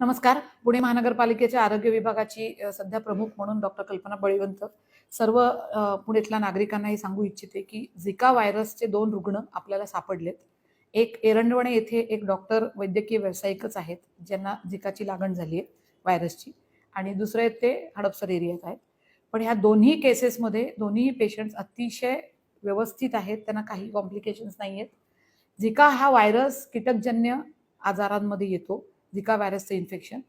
नमस्कार. पुणे महानगरपालिकेच्या आरोग्य विभागाची सध्या प्रमुख म्हणून डॉक्टर कल्पना बळीवंत सर्व अ, पुण्यातल्या नागरिकांनाही सांगू इच्छिते की झिका व्हायरसचे दोन रुग्ण आपल्याला सापडलेत. एक एरंडवणे येथे एक डॉक्टर वैद्यकीय व्यावसायिकच आहेत ज्यांना झिकाची लागण झाली आहे व्हायरसची. आणि दुसरे आहेत ते हडपसर एरियात आहेत. पण ह्या दोन्ही केसेसमध्ये दोन्ही पेशंट्स अतिशय व्यवस्थित आहेत त्यांना काही कॉम्प्लिकेशन्स नाही आहेत झिका हा व्हायरस कीटकजन्य आजारांमध्ये येतो. झिका व्हायरसचं इन्फेक्शन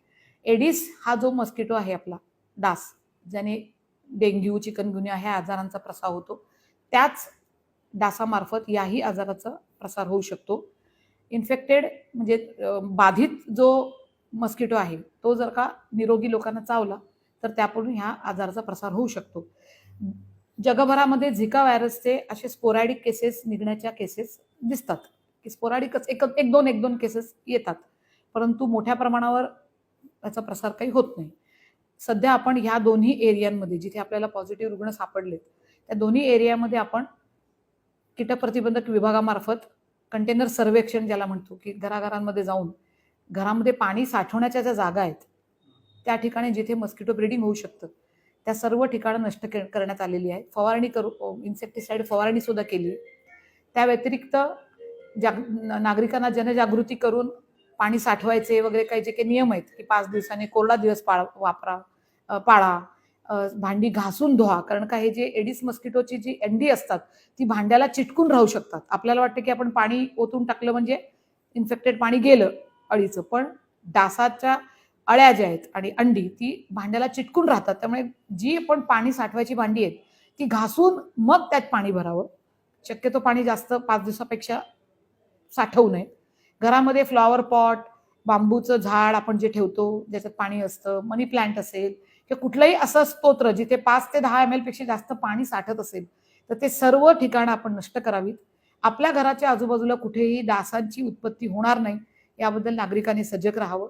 एडिस हा जो मस्किटो आहे आपला डास ज्याने डेंग्यू चिकनगुन्या ह्या आजारांचा प्रसार होतो त्याच डासामार्फत याही आजाराचा प्रसार होऊ शकतो. इन्फेक्टेड म्हणजे बाधित जो मस्किटो आहे तो जर का निरोगी लोकांना चावला तर त्याकडून ह्या आजाराचा प्रसार होऊ शकतो. जगभरामध्ये झिका व्हायरसचे असे स्पोरॅडिक केसेस निघण्याच्या केसेस दिसतात. की स्पोरॅडिकच एक एक दोन एक दोन केसेस येतात. परंतु मोठ्या प्रमाणावर याचा प्रसार काही होत नाही. सध्या आपण ह्या दोन्ही एरियांमध्ये जिथे आपल्याला पॉझिटिव्ह रुग्ण सापडलेत त्या दोन्ही एरियामध्ये आपण कीटकप्रतिबंधक विभागामार्फत कंटेनर सर्वेक्षण ज्याला म्हणतो की घराघरांमध्ये जाऊन घरामध्ये पाणी साठवण्याच्या ज्या जागा आहेत त्या ठिकाणी जिथे मस्किटो ब्रीडिंग होऊ शकतं त्या सर्व ठिकाणं नष्ट के- करण्यात आलेली आहे फवारणी करू इन्सेक्टिसाईड फवारणी सुद्धा केली त्या व्यतिरिक्त जाग न- नागरिकांना जनजागृती करून पाणी साठवायचे वगैरे काही जे काही नियम आहेत की पाच दिवसांनी कोरडा दिवस पाळ वापरा पाळा भांडी घासून धुवा. कारण का हे जे एडिस मस्किटोची जी अंडी असतात ती भांड्याला चिटकून राहू शकतात. आपल्याला वाटतं की आपण पाणी ओतून टाकलं म्हणजे इन्फेक्टेड पाणी गेलं अळीचं. पण डासाच्या अळ्या ज्या आहेत आणि अंडी ती भांड्याला चिटकून राहतात. त्यामुळे जी आपण पाणी साठवायची भांडी आहेत ती घासून मग त्यात पाणी भरावं. शक्यतो पाणी जास्त पाच दिवसापेक्षा साठवू नये. घरामध्ये फ्लॉवर पॉट बांबूचं झाड आपण जे ठेवतो ज्याच्यात पाणी असतं मनी प्लांट असेल किंवा कुठलंही असं स्तोत्र जिथे पाच ते दहा एम एलपेक्षा जास्त पाणी साठत असेल तर ते सर्व ठिकाणं आपण नष्ट करावीत. आपल्या घराच्या आजूबाजूला कुठेही डासांची उत्पत्ती होणार नाही याबद्दल नागरिकांनी सजग राहावं.